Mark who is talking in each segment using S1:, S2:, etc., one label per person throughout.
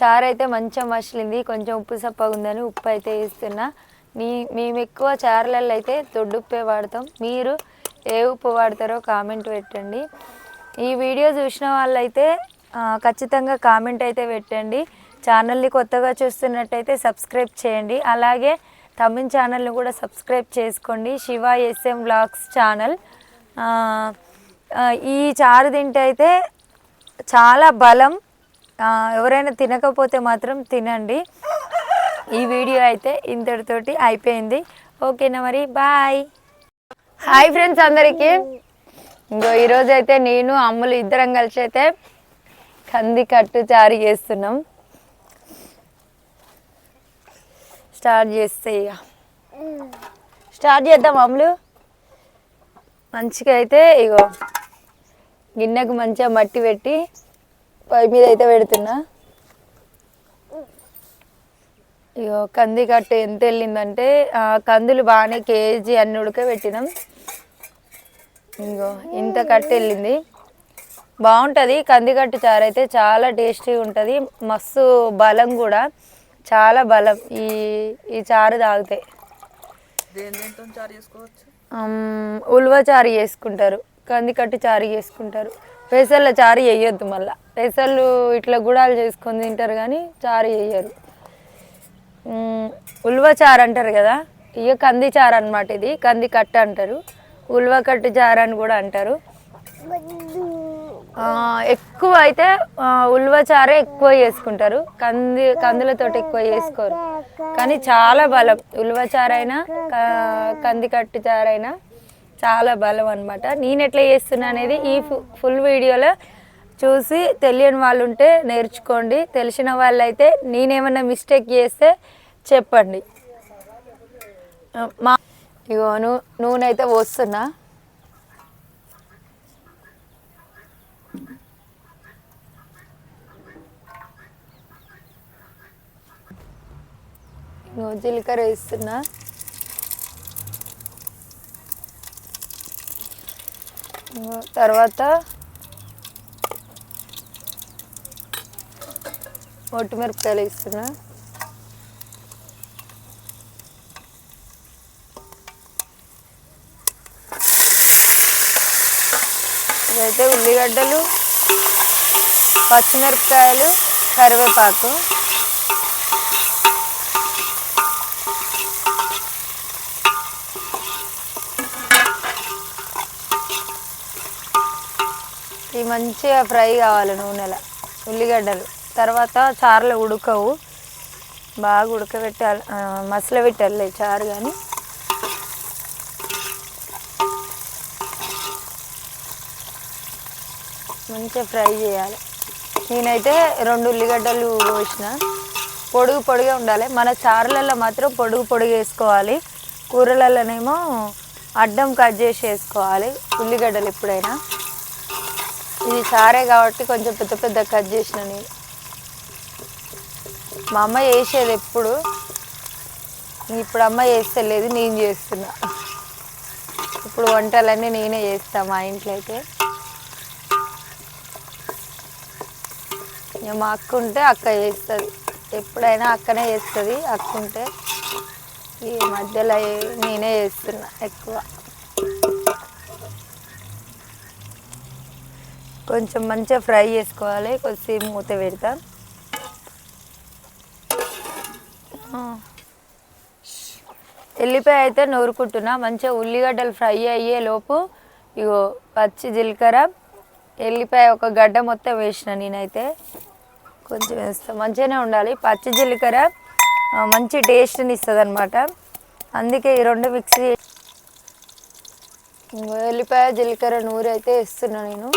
S1: చారు అయితే మంచిగా మసిలింది కొంచెం ఉప్పు సప్పగా ఉందని ఉప్పు అయితే వేస్తున్నా మీ మేము ఎక్కువ చారులలో అయితే దొడ్డుప్పే వాడతాం. మీరు ఏ ఉప్పు వాడతారో కామెంట్ పెట్టండి. ఈ వీడియో చూసిన వాళ్ళైతే ఖచ్చితంగా కామెంట్ అయితే పెట్టండి. ఛానల్ని కొత్తగా చూస్తున్నట్టయితే సబ్స్క్రైబ్ చేయండి. అలాగే తమిళ్ ఛానల్ని కూడా సబ్స్క్రైబ్ చేసుకోండి. Shiva SM blogs channel. ఈ చారు తింటే అయితే చాలా బలం ఎవరైనా తినకపోతే మాత్రం తినండి. ఈ వీడియో అయితే ఇంతటితోటి అయిపోయింది. ఓకేనా మరి? బాయ్. హాయ్ ఫ్రెండ్స్ అందరికీ. ఇంకో ఈరోజు అయితే నేను అమ్ములు ఇద్దరం కలిసి అయితే కంది కట్టు చారు చేస్తున్నాం. స్టార్ట్ చేస్తే ఇక. స్టార్ట్ చేద్దాం అమ్ములు. మంచిగా అయితే ఇగో గిన్నెకు మంచిగా మట్టి పెట్టి పొయ్యి మీద అయితే పెడుతున్నా. ఇగో కంది కట్టు ఎంత వెళ్ళిందంటే కందులు బాగానే కేజీ అన్ని ఉడకబెట్టినాం ఇంకో ఇంత కట్టు వెళ్ళింది. బాగుంటుంది కందికట్టు చారు అయితే చాలా టేస్టీగా ఉంటుంది మస్తు బలం కూడా చాలా బలం ఈ ఈ చారు తాగితే. ఉల్వ చారు చేసుకుంటారు కందికట్టు చారు చేసుకుంటారు. పెసర్ల చారు వేయొద్దు మళ్ళీ. పెసలు ఇట్లా గుడాలు చేసుకొని తింటారు కానీ చారు వేయరు ఉల్వ చారు అంటారు కదా? ఇక కంది చారు అనమాట ఇది. కంది కట్ట అంటారు. ఉల్వ కట్టు చారు అని కూడా అంటారు. ఎక్కువ అయితే ఉల్వ చారే ఎక్కువ చేసుకుంటారు. కంది కందులతోటి ఎక్కువ చేసుకోరు. కానీ చాలా బలం. ఉల్వ చారైనా కంది కట్టు చారైనా చాలా బలం అనమాట నేను ఎట్లా చేస్తున్నా అనేది ఈ ఫు- ఫుల్ వీడియోలో చూసి తెలియని వాళ్ళు ఉంటే నేర్చుకోండి. తెలిసిన వాళ్ళైతే నేనేమన్నా మిస్టేక్ చేస్తే చెప్పండి. మా ఇగో నూ నూనె అయితే పోస్తున్నా. ఇంకో జీలకర్ర వేస్తున్నా. తర్వాత ఒట్టు మిరపకాయలు వేస్తున్నా. ఇదైతే ఉల్లిగడ్డలు పచ్చిమిరపకాయలు కరివేపాకు. ఇవి మంచిగా ఫ్రై కావాలి నూనెలో ఉల్లిగడ్డలు. తర్వాత చారులు ఉడకవు. బాగా ఉడకబెట్టాలి. ఆ, మసల పెట్టాలి చారు కానీ మంచిగా ఫ్రై చేయాలి. నేనైతే రెండు ఉల్లిగడ్డలు పోసిన పొడుగు పొడిగా ఉండాలి. మన చారులలో మాత్రం పొడుగు పొడుగు వేసుకోవాలి. కూరలలోనేమో అడ్డం కట్ చేసి వేసుకోవాలి. ఉల్లిగడ్డలు ఎప్పుడైనా. ఇది చారే కాబట్టి కొంచెం పెద్ద పెద్ద కట్ చేసిన నేను మా అమ్మ చేసేది ఎప్పుడు. ఇప్పుడు అమ్మ చేస్తలేదు నేను చేస్తున్నా. ఇప్పుడు వంటలన్నీ నేనే చేస్తా మా ఇంట్లో అయితే. మా అక్క ఉంటే అక్క చేస్తుంది. ఎప్పుడైనా అక్కనే చేస్తుంది అక్క ఉంటే ఈ మధ్యలో నేనే చేస్తున్నా ఎక్కువ. కొంచెం మంచిగా ఫ్రై చేసుకోవాలి కొద్దిసేపు మూత పెడతాను ఆ. ఎల్లిపాయ అయితే నూరుకుంటున్నా. మంచిగా ఉల్లిగడ్డలు ఫ్రై అయ్యే లోపు ఇగో పచ్చి జీలకర్ర ఎల్లిపాయ ఒక గడ్డ మొత్తం వేసిన నేనైతే. కొంచెం వేస్తా. మంచిగానే ఉండాలి. పచ్చి జీలకర్ర మంచి టేస్ట్ని ఇస్తుంది అనమాట అందుకే ఈ రెండు మిక్స్ ఎల్లిపాయ జీలకర్ర నూరు అయితే వేస్తున్నా నేను.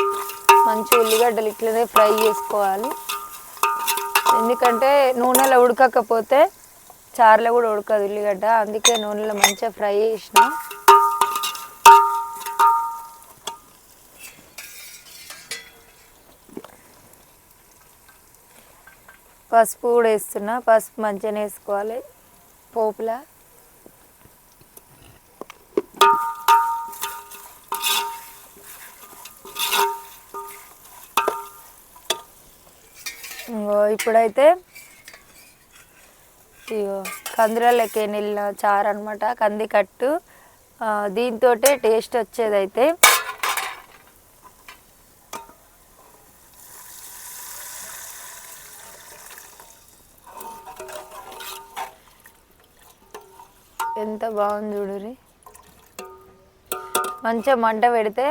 S1: మంచి ఉల్లిగడ్డలు ఇట్లనే ఫ్రై చేసుకోవాలి. ఎందుకంటే నూనెలో ఉడకకపోతే చారులో కూడా ఉడకదు ఉల్లిగడ్డ. అందుకే నూనెలో మంచిగా ఫ్రై చేసిన. పసుపు కూడా వేస్తున్నా. పసుపు మంచిగానే వేసుకోవాలి. పోపులా. ఇప్పుడైతే ఇగో కందులకి నీళ్ళ చారు అనమాట కంది కట్టు. దీంతో టేస్ట్ వచ్చేదైతే. ఎంత బాగుంది చూడురి మంచిగా మంట పెడితే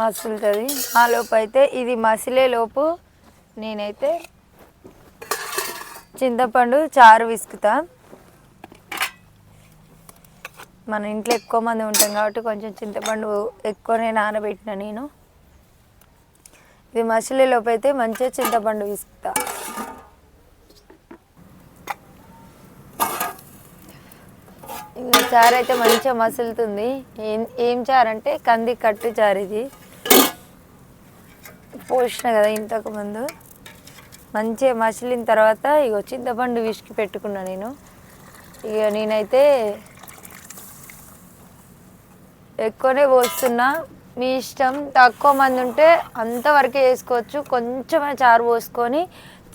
S1: మసులుతుంది. ఆ లోపు అయితే ఇది మసిలే లోపు నేనైతే చింతపండు చారు విసుకుతా. మన ఇంట్లో ఎక్కువ మంది ఉంటాం కాబట్టి కొంచెం చింతపండు ఎక్కువనే నానబెట్టిన నేను. ఇది మసిలీలోపు అయితే మంచిగా చింతపండు విసుకుతా. ఇంకా చారు అయితే మంచిగా మసులుతుంది. ఏం ఏం చారు అంటే కంది కట్టు చారు ఇది. పోసిన కదా ఇంతకుముందు మంచిగా మసిలిన తర్వాత ఇగో చింతపండు విసికి పెట్టుకున్నా నేను. ఇక నేనైతే ఎక్కువనే పోస్తున్నా. మీ ఇష్టం తక్కువ మంది ఉంటే అంతవరకే వేసుకోవచ్చు కొంచెమే చారు పోసుకొని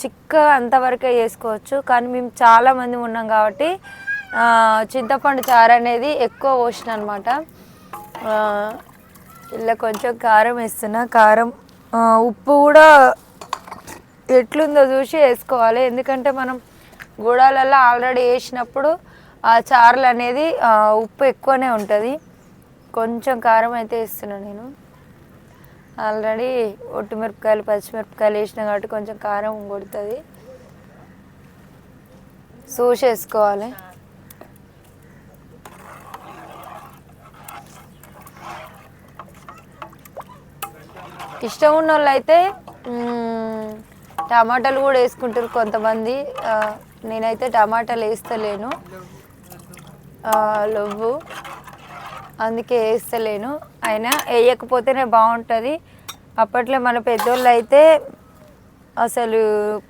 S1: చిక్కగా అంతవరకే చేసుకోవచ్చు. కానీ మేము చాలా మంది ఉన్నాం కాబట్టి చింతపండు చారు అనేది ఎక్కువ పోసిన అనమాట ఇలా కొంచెం కారం వేస్తున్నా. కారం ఉప్పు కూడా ఎట్లుందో చూసి వేసుకోవాలి. ఎందుకంటే మనం గూడాలలో ఆల్రెడీ వేసినప్పుడు ఆ చారులు అనేది ఉప్పు ఎక్కువనే ఉంటుంది. కొంచెం కారం అయితే వేస్తున్నా నేను. ఆల్రెడీ ఒట్టిమిరపకాయలు పచ్చిమిరపకాయలు వేసిన కాబట్టి కొంచెం కారం కొడుతుంది. చూసి వేసుకోవాలి. ఇష్టం ఉన్న వాళ్ళు అయితే టమాటాలు కూడా వేసుకుంటారు కొంతమంది. నేనైతే టమాటాలు వేస్తలేను. లవ్వు. అందుకే వేస్తలేను. అయినా వేయకపోతేనే బాగుంటుంది. అప్పట్లో మన పెద్దోళ్ళు అయితే అసలు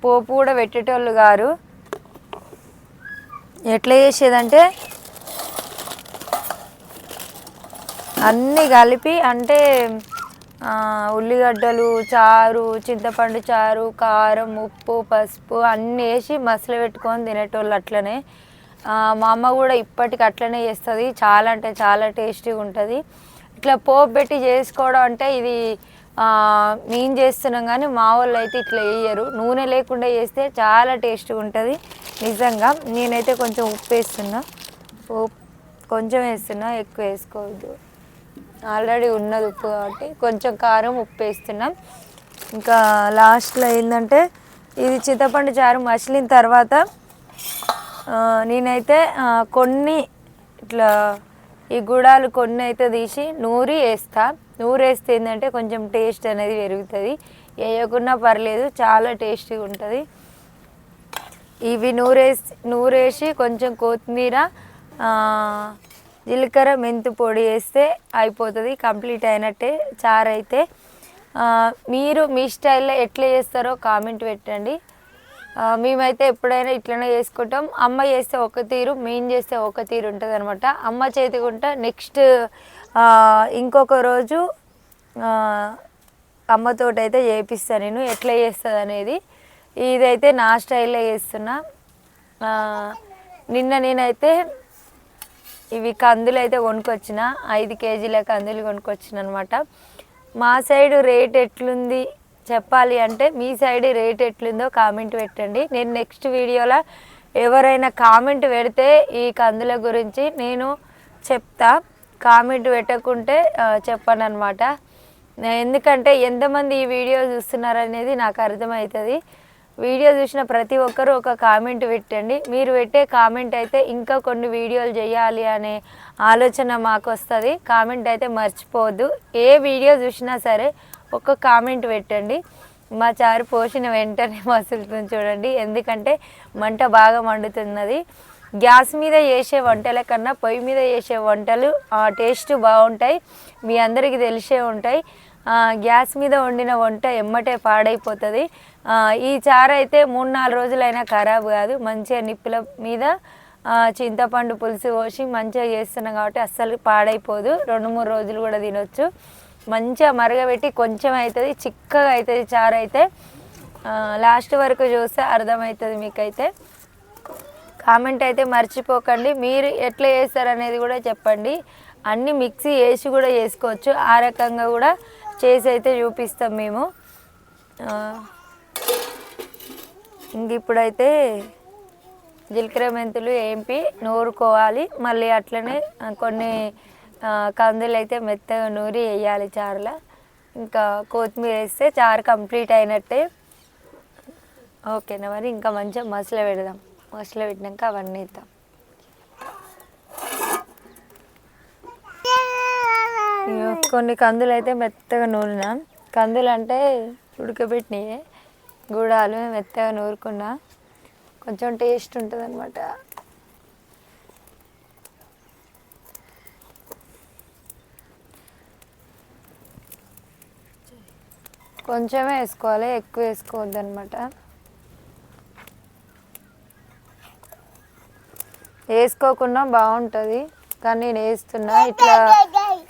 S1: పోపు కూడా పెట్టేటోళ్ళు గారు ఎట్లా చేసేదంటే అన్నీ కలిపి అంటే ఉల్లిగడ్డలు చారు చింతపండు చారు కారం ఉప్పు పసుపు అన్నీ వేసి మసలు పెట్టుకొని తినేటోళ్ళు అట్లనే. మా అమ్మ కూడా ఇప్పటికి అట్లనే చేస్తుంది. చాలా అంటే చాలా టేస్టీగా ఉంటుంది. ఇట్లా పోపు పెట్టి చేసుకోవడం అంటే ఇది మేము చేస్తున్నాం కానీ మా వాళ్ళు అయితే ఇట్లా వేయరు నూనె లేకుండా చేస్తే చాలా టేస్ట్గా ఉంటుంది. నిజంగా నేనైతే కొంచెం ఉప్పు వేస్తున్నా. ఉప్పు కొంచెం వేస్తున్నా ఎక్కువ వేసుకోవద్దు. ఆల్రెడీ ఉన్నది ఉప్పు కాబట్టి కొంచెం కారం ఉప్పు వేస్తున్నాం. ఇంకా లాస్ట్లో ఏంటంటే ఇది చింతపండు చారు మసిలిన తర్వాత నేనైతే కొన్ని ఇట్లా ఈ గుడాలు కొన్ని అయితే తీసి నూరి వేస్తా. నూరు వేస్తే ఏంటంటే కొంచెం టేస్ట్ అనేది పెరుగుతుంది. వేయకున్నా పర్లేదు చాలా టేస్టీగా ఉంటుంది. ఇవి నూరేసి నూరేసి కొంచెం కొత్తిమీర జీలకర్ర మెంతు పొడి వేస్తే అయిపోతుంది కంప్లీట్ అయినట్టే చారు అయితే. మీరు మీ స్టైల్లో ఎట్లా చేస్తారో కామెంట్ పెట్టండి. మేమైతే ఎప్పుడైనా ఇట్లనే చేసుకుంటాం. అమ్మ చేస్తే ఒక తీరు మేము చేస్తే ఒక తీరు ఉంటుంది అనమాట అమ్మ చేతికుంటా నెక్స్ట్ ఇంకొక రోజు అమ్మతో అయితే చేపిస్తాను నేను ఎట్లా చేస్తుంది అనేది ఇదైతే నా స్టైల్లో చేస్తున్నా. నిన్న నేనైతే ఇవి కందులు అయితే కొనుక్కొచ్చిన ఐదు కేజీల కందులు కొనుక్కొచ్చిన అనమాట మా సైడ్ రేట్ ఎట్లుంది చెప్పాలి అంటే మీ సైడ్ రేట్ ఎట్లుందో కామెంట్ పెట్టండి. నేను నెక్స్ట్ వీడియోలో ఎవరైనా కామెంట్ పెడితే ఈ కందుల గురించి నేను చెప్తా. కామెంట్ పెట్టకుంటే చెప్పను అనమాట ఎందుకంటే ఎంతమంది ఈ వీడియో చూస్తున్నారు అనేది నాకు అర్థమవుతుంది. వీడియో చూసిన ప్రతి ఒక్కరూ ఒక కామెంట్ పెట్టండి. మీరు పెట్టే కామెంట్ అయితే ఇంకా కొన్ని వీడియోలు చేయాలి అనే ఆలోచన మాకు వస్తుంది కామెంట్ అయితే మర్చిపోవద్దు. ఏ వీడియో చూసినా సరే ఒక కామెంట్ పెట్టండి. మా చారు పోసిన వెంటనే మసులుతుంది చూడండి. ఎందుకంటే మంట బాగా మండుతున్నది. గ్యాస్ మీద చేసే వంటల కన్నా పొయ్యి మీద చేసే వంటలు ఆ టేస్ట్ బాగుంటాయి. మీ అందరికీ తెలిసే ఉంటాయి. గ్యాస్ మీద వండిన వంట ఎమ్మటే పాడైపోతుంది. ఈ చారు అయితే మూడు నాలుగు రోజులైనా ఖరాబ్ కాదు. మంచిగా నిప్పుల మీద చింతపండు పులుసు పోసి మంచిగా చేస్తున్నాం కాబట్టి అస్సలు పాడైపోదు. రెండు మూడు రోజులు కూడా తినొచ్చు. మంచిగా మరగబెట్టి కొంచెం అవుతుంది చిక్కగా అవుతుంది చారు అయితే. లాస్ట్ వరకు చూస్తే అర్థమవుతుంది మీకైతే. కామెంట్ అయితే మర్చిపోకండి. మీరు ఎట్లా చేస్తారు అనేది కూడా చెప్పండి. అన్నీ మిక్సీ వేసి కూడా చేసుకోవచ్చు. ఆ రకంగా కూడా చేసి అయితే చూపిస్తాం మేము. ఇంక ఇప్పుడైతే జీలకర్ర మెంతులు ఏంపి నూరుకోవాలి. మళ్ళీ అట్లనే కొన్ని కందులు అయితే మెత్తగా నూరి వేయాలి చారులో. ఇంకా కొత్తిమీర వేస్తే చారు కంప్లీట్ అయినట్టే. ఓకేనా మరి? ఇంకా మంచిగా మసలు పెడదాం. మసలు పెట్టినాక అవన్నీ ఇద్దాం కొన్ని కందులు అయితే మెత్తగా నూరినా. కందులు అంటే ఉడకబెట్టినవి గుడాలు మెత్తగా నూరుకున్నా కొంచెం టేస్ట్ ఉంటుంది అనమాట కొంచెమే వేసుకోవాలి ఎక్కువ వేసుకోవద్దు అనమాట వేసుకోకుండా బాగుంటుంది కానీ నేను వేస్తున్నా ఇట్లా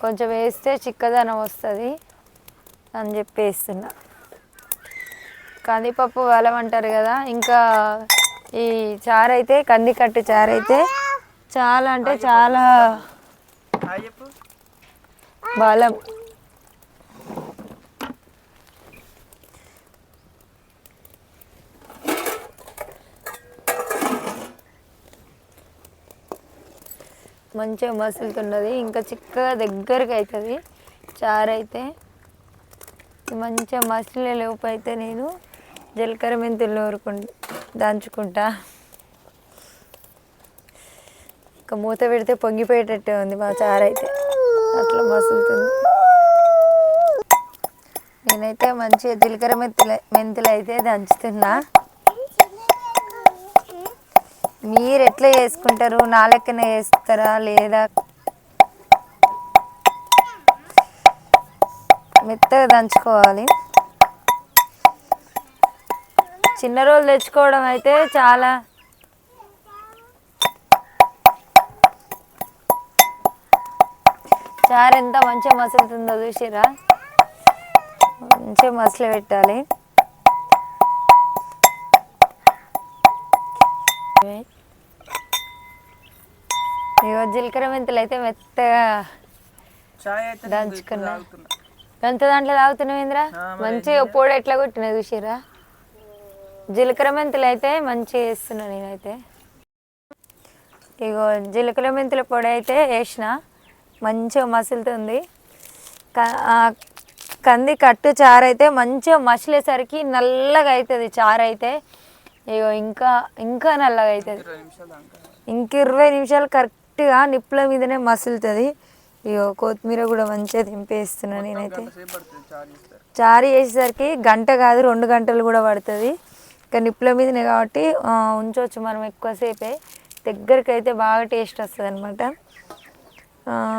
S1: కొంచెం వేస్తే చిక్కదనం వస్తుంది అని చెప్పి వేస్తున్నా. కందిపప్పు బలం అంటారు కదా ఇంకా ఈ చారు అయితే కందికట్టు చారైతే చాలా అంటే చాలా బలం. మంచిగా మసులుతున్నది ఇంకా చిక్కగా దగ్గరికి అవుతుంది చారు అయితే మంచిగా మసిలే లోపు అయితే నేను జీలకర్ర మెంతులు నూరుకు దంచుకుంటా. ఇంకా మూత పెడితే పొంగిపోయేటట్టే ఉంది మా చారైతే. అట్లా మసులుతుంది. నేనైతే మంచిగా జీలకర్ర మెంతులు మెంతులు అయితే దంచుతున్నా. మీరు ఎట్లా చేసుకుంటారు? నా లెక్కన చేస్తారా? లేదా? మెత్తగా దంచుకోవాలి. చిన్న రోజులు తెచ్చుకోవడం అయితే చాలా. చారు ఎంత మంచిగా మసులుతుందో చూసిరా మంచిగా మసలు పెట్టాలి. ఇగో జీలకర్ర మెంతులు అయితే మెత్తగా దంచుకున్నా. గంత దాంట్లో తాగుతున్నావు మంచిగా పొడి ఎట్లా కొట్టినా చూసిరా జీలకర్ర మెంతులు అయితే మంచిగా వేస్తున్నా నేనైతే. ఇగో జీలకర్ర మెంతుల పొడి అయితే వేసిన. మంచిగా మసులుతుంది. కంది కట్టు చారు అయితే మంచిగా మసిలేసరికి నల్లగా అవుతుంది చారు అయితే. ఇగో ఇంకా ఇంకా నల్లగా అవుతుంది ఇంక ఇరవై నిమిషాలు కరెక్ట్గా నిప్పుల మీదనే మసులుతుంది. ఇగో కొత్తిమీర కూడా మంచిగా దింపేస్తున్నా నేనైతే. చారు చేసేసరికి గంట కాదు రెండు గంటలు కూడా పడుతుంది. ఇంకా నిప్పుల మీదనే కాబట్టి ఉంచవచ్చు మనం ఎక్కువసేపే. దగ్గరికి అయితే బాగా టేస్ట్ వస్తుంది అనమాట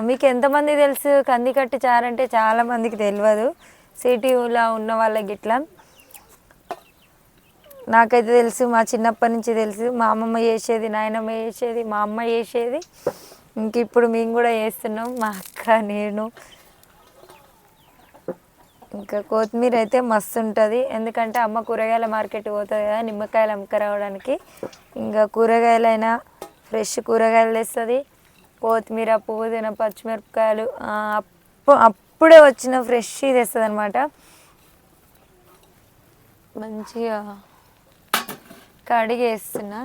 S1: మీకు ఎంతమంది తెలుసు? కందికట్టు చారంటే చాలామందికి చాలా తెలియదు సిటీలో ఉన్న వాళ్ళకి ఇట్లా. నాకైతే తెలుసు మా చిన్నప్పటి నుంచి తెలుసు. మా అమ్మమ్మ చేసేది నాయనమ్మ చేసేది మా అమ్మ చేసేది. ఇంక ఇప్పుడు మేము కూడా చేస్తున్నాం. మా అక్క నేను ఇంకా కొత్తిమీర అయితే మస్తు ఉంటుంది ఎందుకంటే అమ్మ కూరగాయల మార్కెట్ పోతుంది కదా నిమ్మకాయలు అమ్మకరావడానికి. ఇంకా కూరగాయలైనా ఫ్రెష్ కూరగాయలు తెస్తుంది. కొత్తిమీర పుదీనా పచ్చిమిరపకాయలు అప్పు అప్పుడే వచ్చిన ఫ్రెష్ తెస్తుంది అనమాట మంచిగా కడిగేస్తున్నా.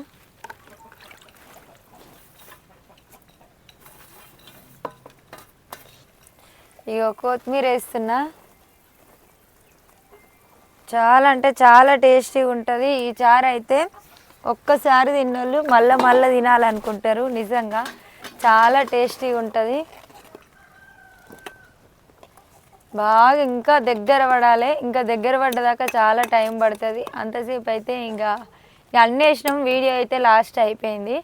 S1: ఇక కొత్తిమీర వేస్తున్నా. చాలా అంటే చాలా టేస్టీగా ఉంటుంది. ఈ చారు అయితే ఒక్కసారి తిన్నోళ్ళు మళ్ళీ మళ్ళీ తినాలనుకుంటారు. నిజంగా చాలా టేస్టీగా ఉంటుంది. బాగా ఇంకా దగ్గర పడాలి. ఇంకా దగ్గర పడ్డదాకా చాలా టైం పడుతుంది. అంతసేపు అయితే ఇంకా ఇక అన్నీ వేసినాం. వీడియో అయితే లాస్ట్ అయిపోయింది.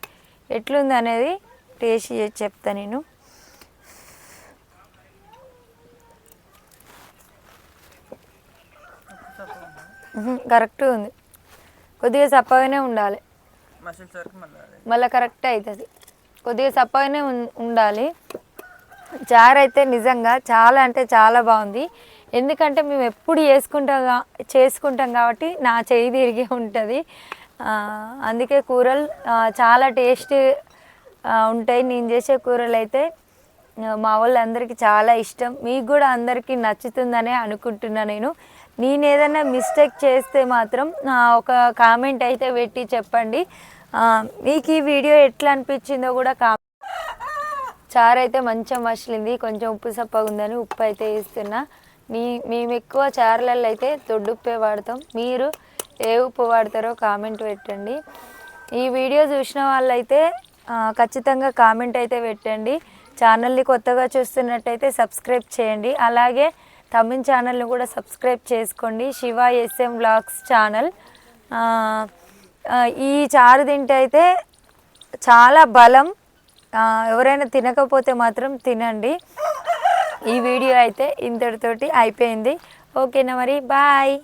S1: ఎట్లుంది అనేది టేస్ట్ చేసి చెప్తా నేను. కరెక్ట్ ఉంది. కొద్దిగా చప్పగానే ఉండాలి.
S2: మళ్ళీ
S1: కరెక్ట్ అవుతుంది కొద్దిగా చప్పగానే ఉం- ఉండాలి. చారు అయితే నిజంగా చాలా అంటే చాలా బాగుంది. ఎందుకంటే మేము ఎప్పుడు చేసుకుంటాం చేసుకుంటాం కాబట్టి నా చేయి తిరిగి ఉంటుంది. అందుకే కూరలు చాలా టేస్ట్ ఉంటాయి. నేను చేసే కూరలు అయితే మా వాళ్ళందరికీ చాలా ఇష్టం. మీకు కూడా అందరికీ నచ్చుతుందనే అనుకుంటున్నా నేను. నేను ఏదైనా మిస్టేక్ చేస్తే మాత్రం ఒక కామెంట్ అయితే పెట్టి చెప్పండి. మీకు ఈ వీడియో ఎట్లా అనిపించిందో కూడా కా చారు అయితే మంచిగా మసిలింది కొంచెం ఉప్పు సప్పగా ఉందని ఉప్పు అయితే వేస్తున్నా. మీ మేము ఎక్కువ చారులలో అయితే దొడ్డుప్పే వాడతాం. మీరు ఏ ఉప్పు వాడతారో కామెంట్ పెట్టండి. ఈ వీడియో చూసిన వాళ్ళైతే ఖచ్చితంగా కామెంట్ అయితే పెట్టండి. ఛానల్ని కొత్తగా చూస్తున్నట్టయితే సబ్స్క్రైబ్ చేయండి. అలాగే తమిళ ఛానల్ని కూడా సబ్స్క్రైబ్ చేసుకోండి. Shiva SM blogs channel. ఈ చారు తింటే అయితే చాలా బలం. ఎవరైనా తినకపోతే మాత్రం తినండి. ఈ వీడియో అయితే ఇంతటితోటి అయిపోయింది. ఓకేనా మరి? బాయ్.